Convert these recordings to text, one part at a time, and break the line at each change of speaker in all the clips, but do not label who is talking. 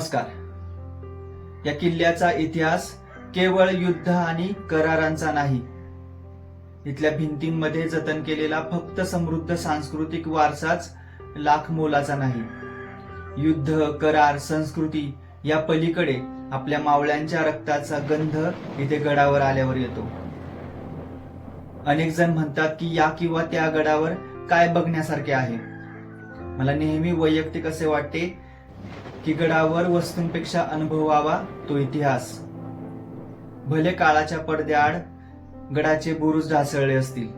नमस्कार. या किल्ल्याचा इतिहास केवळ युद्ध आणि करारांचा नाही. इथल्या भिंतींमध्ये जतन केलेला फक्त समृद्ध सांस्कृतिक वारसाच लाख मोलाचा नाही. युद्ध करार संस्कृती या पलीकडे आपल्या मावळ्यांच्या रक्ताचा गंध इथे गडावर आल्यावर येतो. अनेक जण म्हणतात की या किंवा त्या गडावर काय बघण्यासारखे आहे. मला नेहमी वैयक्तिक असे वाटते की गडावर वस्तूंपेक्षा अनुभवावा तो इतिहास. भले काळाच्या पडद्याआड गडाचे बुरुज ढासळले असतील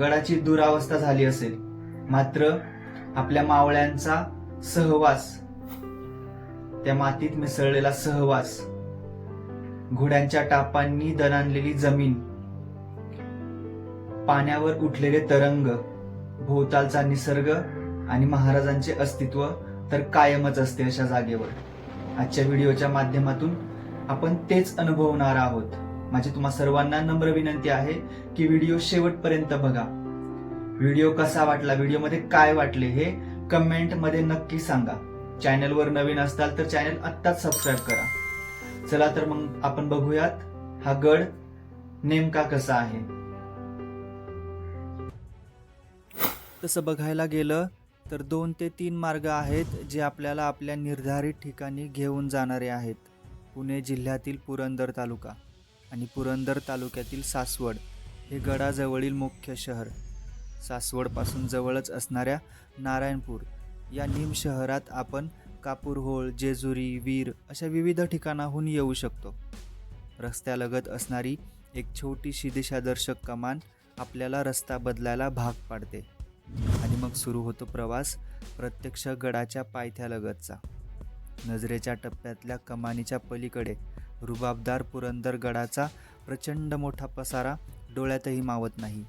गडाची दुरावस्था झाली असेल मात्र आपल्या मावळ्यांचा सहवास त्या मातीत मिसळलेला सहवास घोड्यांच्या टापांनी दणाणलेली जमीन पाण्यावर उठलेले तरंग भोवतालचा निसर्ग आणि महाराजांचे अस्तित्व तर कायमच असते अशा जागेवर. आजच्या व्हिडिओच्या माध्यमातून आपण तेच अनुभवणार आहोत. माझी तुम्हा सर्वांना नम्र विनंती आहे की व्हिडिओ शेवटपर्यंत बघा. व्हिडिओ कसा वाटला व्हिडिओमध्ये काय वाटले हे कमेंटमध्ये नक्की सांगा. चॅनलवर नवीन असताल तर चॅनल आत्ताच सबस्क्राईब करा. चला तर मग आपण बघूयात हा गड नेमका कसा आहे. तसं बघायला गेलं तर दोन ते तीन मार्ग आहेत जे आपल्याला आपल्या निर्धारित ठिकाणी घेऊन जाणारे आहेत. पुणे जिल्ह्यातील पुरंदर तालुका आणि पुरंदर तालुक्यातील सासवड हे गडाजवळील मुख्य शहर. सासवडपासून जवळच असणाऱ्या नारायणपूर या निम शहरात आपण कापूरहोळ जेजुरी वीर अशा विविध ठिकाणाहून येऊ शकतो. रस्त्यालगत असणारी एक छोटीशी दिशादर्शक कमान आपल्याला रस्ता बदलायला भाग पाडते. आणि मग सुरू होतो प्रवास प्रत्यक्ष गडाच्या पायथ्यालगतचा नजरेच्या टप्प्यातल्या कमानीच्या पलीकडे रुबाबदार पुरंदर गडाचा प्रचंड मोठा पसारा डोळ्यातही मावत नाही.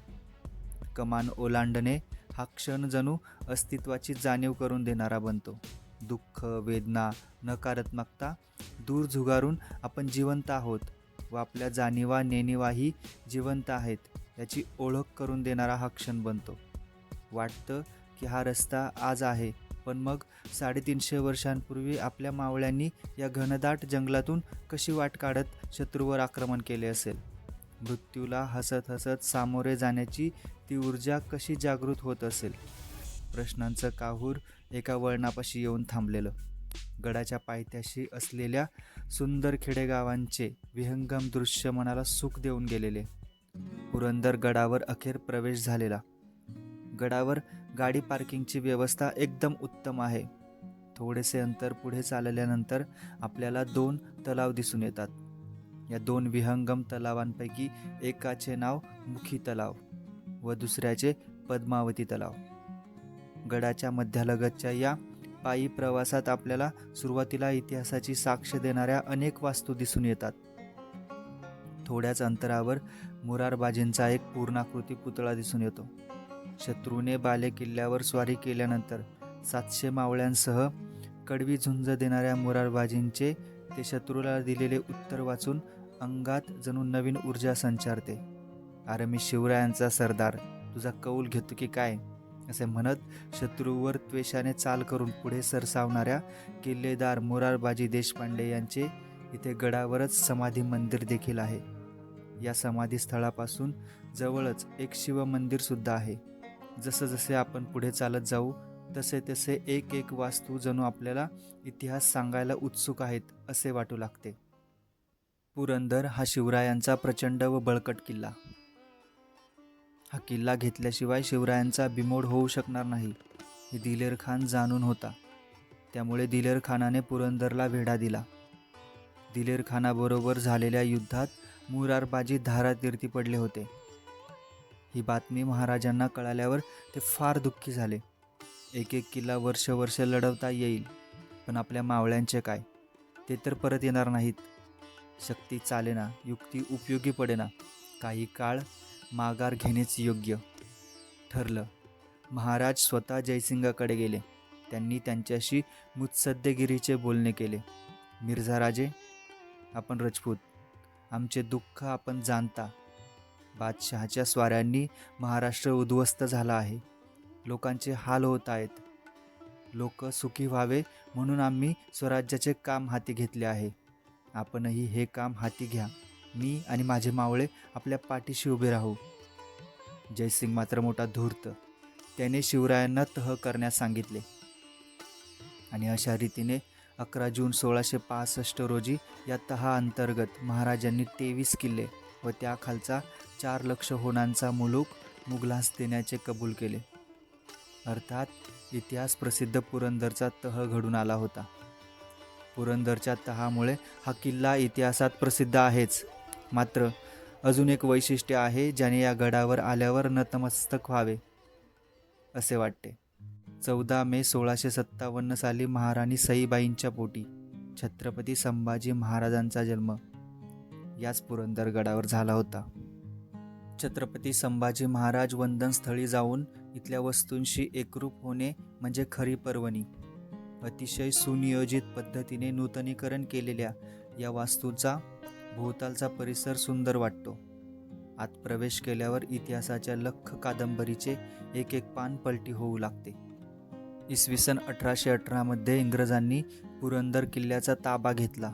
कमान ओलांडणे हा क्षण जणू अस्तित्वाची जाणीव करून देणारा बनतो. दुःख वेदना नकारात्मकता दूर झुगारून आपण जिवंत आहोत व आपल्या जाणीवा नेणीवाही जिवंत आहेत याची ओळख करून देणारा हा क्षण बनतो. वाटतं की हा रस्ता आज आहे. पण मग साडेतीनशे वर्षांपूर्वी आपल्या मावळ्यांनी या घनदाट जंगलातून कशी वाट काढत शत्रूवर आक्रमण केले असेल? मृत्यूला हसत हसत सामोरे जाण्याची ती ऊर्जा कशी जागृत होत असेल? प्रश्नांचं काहूर एका वळणापाशी येऊन थांबलेलं. गडाच्या पायथ्याशी असलेल्या सुंदर खेडेगावांचे विहंगम दृश्य मनाला सुख देऊन गेलेले. पुरंदर गडावर अखेर प्रवेश झालेला. गडावर गाडी पार्किंगची व्यवस्था एकदम उत्तम आहे. थोडेसे अंतर पुढे चालल्यानंतर आपल्याला दोन तलाव दिसून येतात. या दोन विहंगम तलावांपैकी एकाचे नाव मुखी तलाव व दुसऱ्याचे पद्मावती तलाव. गडाच्या मध्यालगतच्या या पायी प्रवासात आपल्याला सुरुवातीला इतिहासाची साक्ष देणाऱ्या अनेक वास्तू दिसून येतात. थोड्याच अंतरावर मुरारबाजींचा एक पूर्णाकृती पुतळा दिसून येतो. शत्रूने बाले किल्ल्यावर स्वारी केल्यानंतर सातशे मावळ्यांसह कडवी झुंज देणाऱ्या मुरारबाजींचे ते शत्रूला दिलेले उत्तर वाचून अंगात जणू नवीन ऊर्जा संचारते. अरे मी शिवरायांचा सरदार तुझा कौल घेतो की काय? असे म्हणत शत्रूवर त्वेषाने चाल करून पुढे सरसावणाऱ्या किल्लेदार मुरारबाजी देशपांडे यांचे इथे गडावरच समाधी मंदिर देखील आहे. या समाधी स्थळापासून जवळच एक शिवमंदिरसुद्धा आहे. जसं जसे आपण पुढे चालत जाऊ तसे तसे एक एक वास्तू जणू आपल्याला इतिहास सांगायला उत्सुक आहेत असे वाटू लागते. पुरंदर हा शिवरायांचा प्रचंड व बळकट किल्ला. हा किल्ला घेतल्याशिवाय शिवरायांचा बिमोड होऊ शकणार नाही हे दिलेर खान जाणून होता. त्यामुळे दिलेर खानाने पुरंदरला वेढा दिला. दिलेर खानाबरोबर झालेल्या युद्धात मुरारबाजी धारातीर्थी पडले होते. ही बातमी महाराजांना कळाल्यावर ते फार दुःखी झाले. एक एक किल्ला वर्ष वर्ष लढवता येईल पण आपल्या मावळ्यांचे काय? ते तर परत येणार नाहीत. शक्ती चालेना युक्ती उपयोगी पडेना. काही काळ माघार घेणेच योग्य. ठरलं. महाराज स्वतः जयसिंगाकडे गेले. त्यांनी त्यांच्याशी मुत्सद्देगिरीचे बोलणे केले. मिर्झा राजे आपण राजपूत. आमचे दुःख आपण जाणता. बादशहाच्या स्वाऱ्यांनी महाराष्ट्र उद्ध्वस्त झाला आहे. लोकांचे हाल होत आहेत. लोक सुखी व्हावे म्हणून आम्ही स्वराज्याचे काम हाती घेतले आहे. आपणही हे काम हाती घ्या. मी आणि माझे मावळे आपल्या पाठीशी उभे राहू. जयसिंग मात्र मोठा धूर्त. त्याने शिवरायांना तह करण्यास सांगितले. आणि अशा रीतीने अकरा जून सोळाशे पासष्ट रोजी या तहा अंतर्गत महाराजांनी तेवीस किल्ले व त्याखालचा चार लक्ष होणांचा मुलूक मुघलास देण्याचे कबूल केले. अर्थात इतिहास प्रसिद्ध पुरंदरचा तह घडून आला होता. पुरंदरच्या तहामुळे हा किल्ला इतिहासात प्रसिद्ध आहेच. मात्र अजून एक वैशिष्ट्य आहे ज्याने या गडावर आल्यावर नतमस्तक व्हावे असे वाटते. चौदा मे सोळाशे सत्तावन्न साली महाराणी सईबाईंच्या पोटी छत्रपती संभाजी महाराजांचा जन्म. याच पुरंदर गडावर झाला होता. छत्रपती संभाजी महाराज वंदनस्थळी जाऊन इथल्या वस्तूंशी एकरूप होणे म्हणजे खरी पर्वणी. अतिशय सुनियोजित पद्धतीने नूतनीकरण केलेल्या या वास्तूचा भोवतालचा परिसर सुंदर वाटतो. आत प्रवेश केल्यावर इतिहासाच्या लख कादंबरीचे एक एक पान पलटी होऊ लागते. इसवी सन अठराशे अठरामध्ये इंग्रजांनी पुरंदर किल्ल्याचा ताबा घेतला.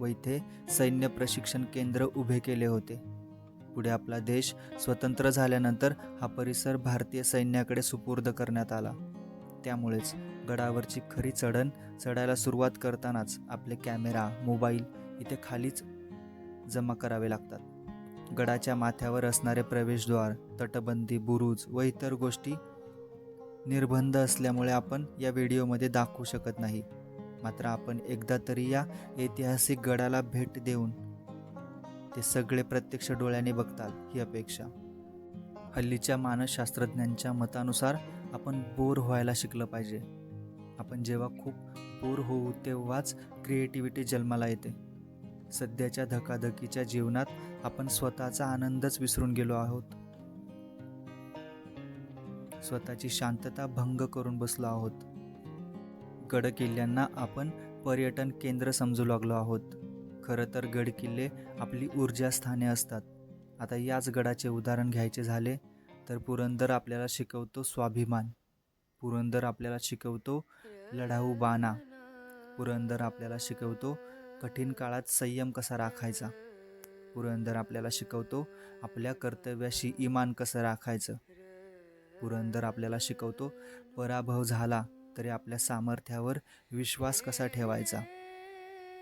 व इथे सैन्य प्रशिक्षण केंद्र उभे केले होते. पुढे आपला देश स्वतंत्र झाल्यानंतर हा परिसर भारतीय सैन्याकडे सुपूर्द करण्यात आला. त्यामुळेच गडावरची खरी चढण चढायला सुरुवात करतानाच आपले कॅमेरा मोबाईल इथे खालीच जमा करावे लागतात. गडाच्या माथ्यावर असणारे प्रवेशद्वार तटबंदी बुरुज व इतर गोष्टी निर्बंध असल्यामुळे आपण या व्हिडिओमध्ये दाखवू शकत नाही. मात्र आपण एकदा तरी या ऐतिहासिक गडाला भेट देऊन ते सगळे प्रत्यक्ष डोळ्याने बघतात ही अपेक्षा. हल्लीच्या मानसशास्त्रज्ञांच्या मतानुसार आपण बोर व्हायला शिकलं पाहिजे. आपण जेव्हा खूप बोर होऊ तेव्हाच क्रिएटिव्हिटी जन्माला येते. सध्याच्या धकाधकीच्या जीवनात आपण स्वतःचा आनंदच विसरून गेलो आहोत. स्वतःची शांतता भंग करून बसलो आहोत. गडकिल्ल्यांना आपण पर्यटन केंद्र समजू लागलो आहोत. खरं तर गडकिल्ले आपली ऊर्जास्थाने असतात. आता याच गडाचे उदाहरण घ्यायचे झाले तर पुरंदर आपल्याला शिकवतो स्वाभिमान. पुरंदर आपल्याला शिकवतो लढाऊ बाणा. पुरंदर आपल्याला शिकवतो कठीण काळात संयम कसा राखायचा. पुरंदर आपल्याला शिकवतो आपल्या कर्तव्याशी इमान कसं राखायचं. पुरंदर आपल्याला शिकवतो पराभव झाला. तरी आपल्या सामर्थ्यावर विश्वास कसा ठेवायचा?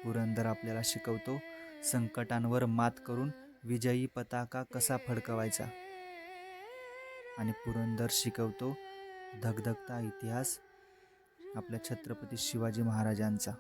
पुरंदर आपल्याला शिकवतो संकटांवर मात करून विजयी पताका कसा फडकवायचा? आणि पुरंदर शिकवतो धगधगता इतिहास आपल्या छत्रपती शिवाजी महाराजांचा.